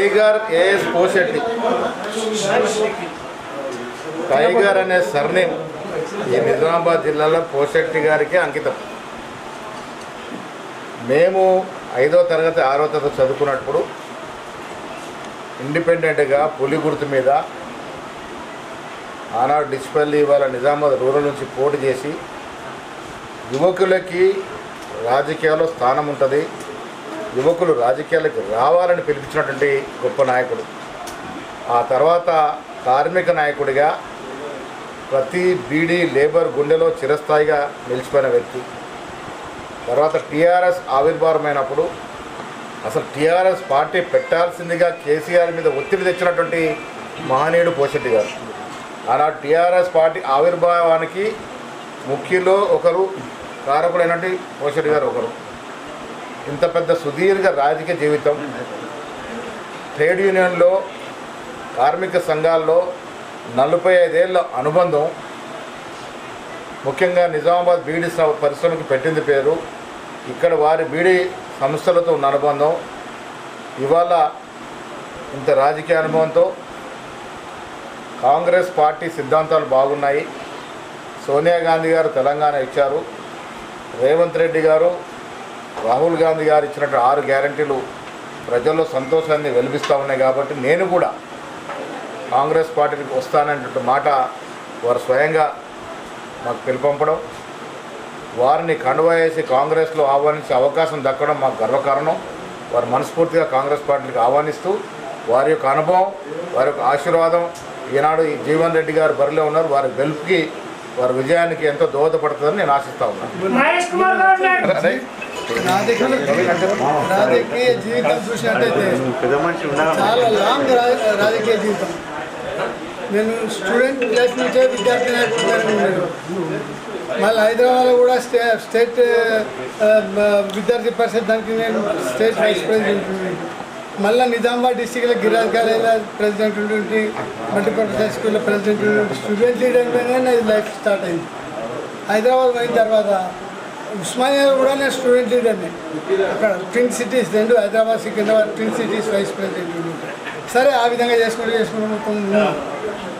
Tiger A S Poshetti tiger అనే surname ఈ నిజామాబాద్ జిల్లాలో పోషెట్టి గారికి అంకితం. మేము ఐదో తరగతి ఆరో తరగతి చదువుకున్నప్పుడు ఇండిపెండెంట్గా పులి గుర్తు మీద ఆనాడు డిస్పల్లి వాళ్ళ నిజామాబాద్ రూరల్ నుంచి పోటీ చేసి యువకులకి రాజకీయాల్లో స్థానం ఉంటుంది. యువకులు రాజకీయాలకు రావాలని పిలిపించినటువంటి గొప్ప నాయకుడు. ఆ తర్వాత కార్మిక నాయకుడిగా ప్రతి బీడీ లేబర్ గుండెలో చిరస్థాయిగా నిలిచిపోయిన వ్యక్తి. తర్వాత టీఆర్ఎస్ ఆవిర్భావమైనప్పుడు అసలు టీఆర్ఎస్ పార్టీ పెట్టాల్సిందిగా కేసీఆర్ మీద ఒత్తిడి తెచ్చినటువంటి మహనీయుడు పోషెట్టి గారు. ఆనాడు టీఆర్ఎస్ పార్టీ ఆవిర్భావానికి ముఖ్యులో ఒకరు కారకుడైనటువంటి పోషెట్టి గారు ఒకరు. ఇంత పెద్ద సుదీర్ఘ రాజకీయ జీవితం ట్రేడ్ యూనియన్లో కార్మిక సంఘాల్లో నలభై ఐదేళ్ళ అనుబంధం ముఖ్యంగా నిజామాబాద్ బీడీ పరిశ్రమకి పెట్టింది పేరు ఇక్కడ వారి బీడీ సంస్థలతో ఉన్న అనుబంధం. ఇవాళ ఇంత రాజకీయ అనుభవంతో కాంగ్రెస్ పార్టీ సిద్ధాంతాలు బాగున్నాయి. సోనియా గాంధీ గారు తెలంగాణ ఇచ్చారు. రేవంత్ రెడ్డి గారు రాహుల్ గాంధీ గారు ఇచ్చినట్టు ఆరు గ్యారంటీలు ప్రజల్లో సంతోషాన్ని వెలిపిస్తూ ఉన్నాయి కాబట్టి నేను కూడా కాంగ్రెస్ పార్టీకి వస్తాననేటువంటి మాట వారు స్వయంగా మాకు పిలుపంపడం వారిని కండువా వేసి కాంగ్రెస్లో ఆహ్వానించే అవకాశం దక్కడం మాకు గర్వకారణం. వారు మనస్ఫూర్తిగా కాంగ్రెస్ పార్టీకి ఆహ్వానిస్తూ వారి యొక్క అనుభవం వారి యొక్క ఆశీర్వాదం ఈనాడు ఈ జీవన్ రెడ్డి గారు బరిలో ఉన్నారు. వారి గెలుపుకి వారి విజయానికి ఎంతో దోహదపడుతుందని నేను ఆశిస్తా ఉన్నాను. రాజకీయ జీవితం చూసినట్టయితే చాలా లాంగ్ రాజకీయ జీవితం. నేను స్టూడెంట్ లైఫ్ నుంచే విద్యార్థి ఉన్నాను. మళ్ళీ హైదరాబాద్లో కూడా స్టే స్టేట్ విద్యార్థి పరిషత్ దానికి నేను స్టేట్ వైస్ ప్రెసిడెంట్. మళ్ళీ నిజామాబాద్ డిస్టిక్లో గిరాజ్ కాలేజీలో ప్రెసిడెంట్ ఉంటుంటే మల్టీపర్పస్ హై స్కూల్లో ప్రెసిడెంట్ ఉంటుంటే స్టూడెంట్ లీడర్ పైన నాది లైఫ్ స్టార్ట్ అయింది. హైదరాబాద్ పోయిన తర్వాత ఉస్మానియా కూడా నేను స్టూడెంట్ లీడర్ని అక్కడ ట్విన్ సిటీస్ రెండు Hyderabad Secunderabad twin cities vice president సరే ఆ విధంగా చేసుకుంటూ చేసుకుంటూ మొత్తం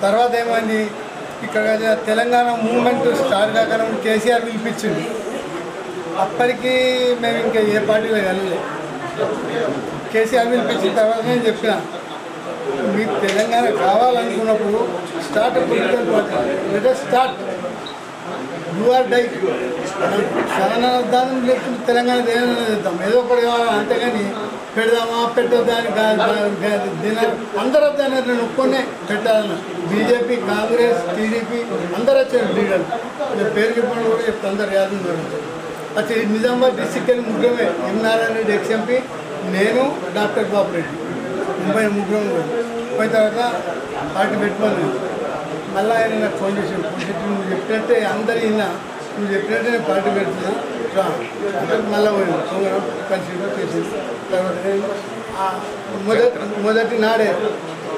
తర్వాత ఏమైంది? ఇక్కడ తెలంగాణ మూవ్మెంట్ స్టార్ట్ కాకుండా కేసీఆర్ పిలిపించింది. అప్పటికి మేము ఇంకా ఏ పార్టీలో వెళ్ళలేదు కేసీఆర్ పిలిపించిన తర్వాత నేను చెప్పిన మీకు తెలంగాణ కావాలనుకున్నప్పుడు start political party let start you or die సరళదానం లేకుండా తెలంగాణ దేని ఏదో ఒకటి కావాలి అంతేగాని పెడదామా పెట్టొద్దా అని అందరూ దాన్ని నేను ఒప్పుకొనే పెట్టాలన్న. బీజేపీ కాంగ్రెస్ టీడీపీ అందరూ వచ్చారు లీడర్ నేను పేరు చెప్పడం కూడా చెప్తా అందరు యాద్ ఉన్నారు అయితే నిజామాబాద్ డిస్టిక్ అని ముగ్గురమే ఎంనారాయణ రెడ్డి ఎక్స్ఎంపీ నేను డాక్టర్ బాబు రెడ్డి. ముంబై ముగ్గురం పోయిన తర్వాత పార్టీ పెట్టుకోలేదు. మళ్ళీ ఆయన నాకు ఫోన్ చేసి ఫోన్ చేసి నువ్వు చెప్పినట్టే అందరు ఈయన నువ్వు చెప్పినట్టే నేను పార్టీ పెడుతున్నా. మళ్ళీ పోయింది. సోమవారం కలిసి చేసింది. తర్వాత మొదటి మొదటి నాడే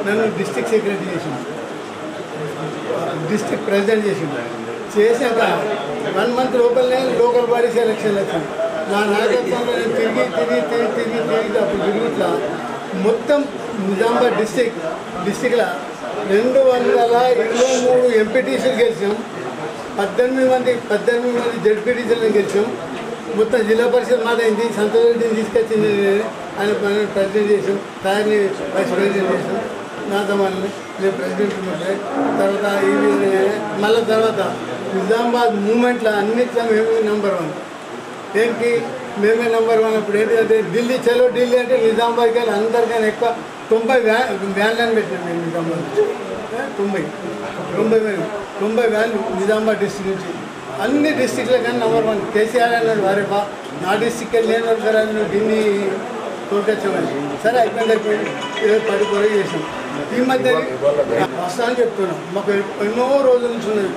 నన్ను డిస్టిక్ సెక్రటరీ చేసింది డిస్టిక్ ప్రెసిడెంట్ చేసింది చేశాక వన్ మంత్ లోపలనే లోకల్ బాడీస్ ఎలక్షన్ వచ్చింది. నా నాయకత్వంలో నేను తిరిగి తిరిగి తిరిగి తిరిగి తిరిగి అప్పుడు తిరుగుట్లా మొత్తం నిజామాబాద్ డిస్టిక్ డిస్టిక్లో రెండు వందల ఇరవై మూడు ఎంపీటీసీలు గెలిచాం. పద్దెనిమిది మంది పద్దెనిమిది మంది జడ్పీటీసీలను గెలిచాం. మొత్తం జిల్లా పరిషత్ మాట అయింది సంతోష్ రెడ్డిని తీసుకొచ్చింది ఆయన ప్రెసిడెంట్ చేసాం తయారీ వైస్ ప్రెసిడెంట్ చేసాం నాతో మళ్ళీ నేను ప్రెసిడెంట్ ఉండే తర్వాత ఈ మళ్ళీ తర్వాత నిజామాబాద్ మూమెంట్లో అన్నిట్లో మేము నెంబర్ వన్. ఏంటి? మేమే నెంబర్ వన్ అప్పుడు ఏంటంటే ఢిల్లీ చలో ఢిల్లీ అంటే నిజామాబాద్కి వెళ్ళి అందరికన్నా ఎక్కువ తొంభై వ్యాన్ వ్యాన్లను పెట్టినాం మేము నిజామాబాద్ తొంభై. తొంభై వేలు. తొంభై వ్యాన్లు నిజామాబాద్ డిస్టిక్ నుంచి. అన్ని డిస్టిక్ల కానీ నెంబర్ వన్ కేసీఆర్ అన్నాడు వారే బా. నా డిస్టిక్ వెళ్ళి నేను వరకు నువ్వు ఢిల్లీ తోలుకొచ్చామని సరే అయిపోయింది అయిపోయింది. ఏదో పది పొర చేసాం ఈ మధ్య వస్తానని చెప్తున్నాం. మాకు ఎన్నో రోజుల నుంచి ఉన్నది.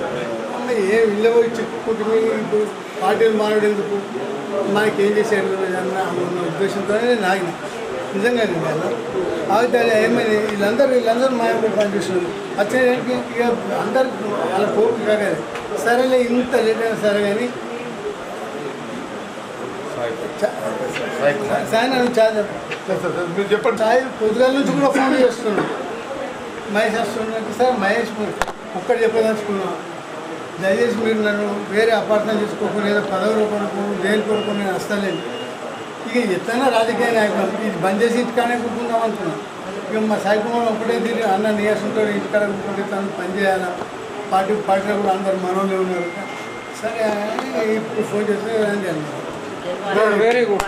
అమ్మ ఏ ఇళ్ళ పోయి చిక్కుకుంటుంది ఇప్పుడు పార్టీలు మారడం ఎందుకు మనకి ఏం చేసేది? అన్న అన్న ఉద్దేశంతోనే నేను ఆగిన. నిజంగా నేను అలా ఆగితే ఏమైంది? వీళ్ళందరూ వీళ్ళందరూ మా యొక్క పనిచేస్తున్నారు. వచ్చేదానికి ఇక అందరు వాళ్ళ పోపు కాగానే సరేలే ఇంత లేట్ అయినా సరే కానీ సాయి నన్ను చాలా మీరు చెప్పండి. సాయి పొద్దుగాల నుంచి కూడా ఫోన్ చేస్తున్నాడు. మహేష్ వస్తున్నాడు. సార్ మహేష్ ఒక్కటి చెప్పదలుచుకున్నాం. దయచేసి మీరు నన్ను వేరే అపార్థం చేసుకోకుండా ఏదో పదవి కొరకు దేని కొరకు నేను వస్తలేను. ఇక ఎత్తైనా రాజకీయ నాయకులు ఇది బంద్ చేసి ఇంటికానే కూర్చుందాం అనుకున్నాం. ఇక మా సాయి కుమార్ ఒకటే తిరిగి అన్న నీయసుంటాడు ఇంటికాడ కూర్చుంటే తను పని చేయాలా? పార్టీ పార్టీలో కూడా అందరు మనోళ్ళు ఉన్నారు. సరే అని ఇప్పుడు ఫోన్ చేస్తే రండి అన్నారు వెరీ గుడ్.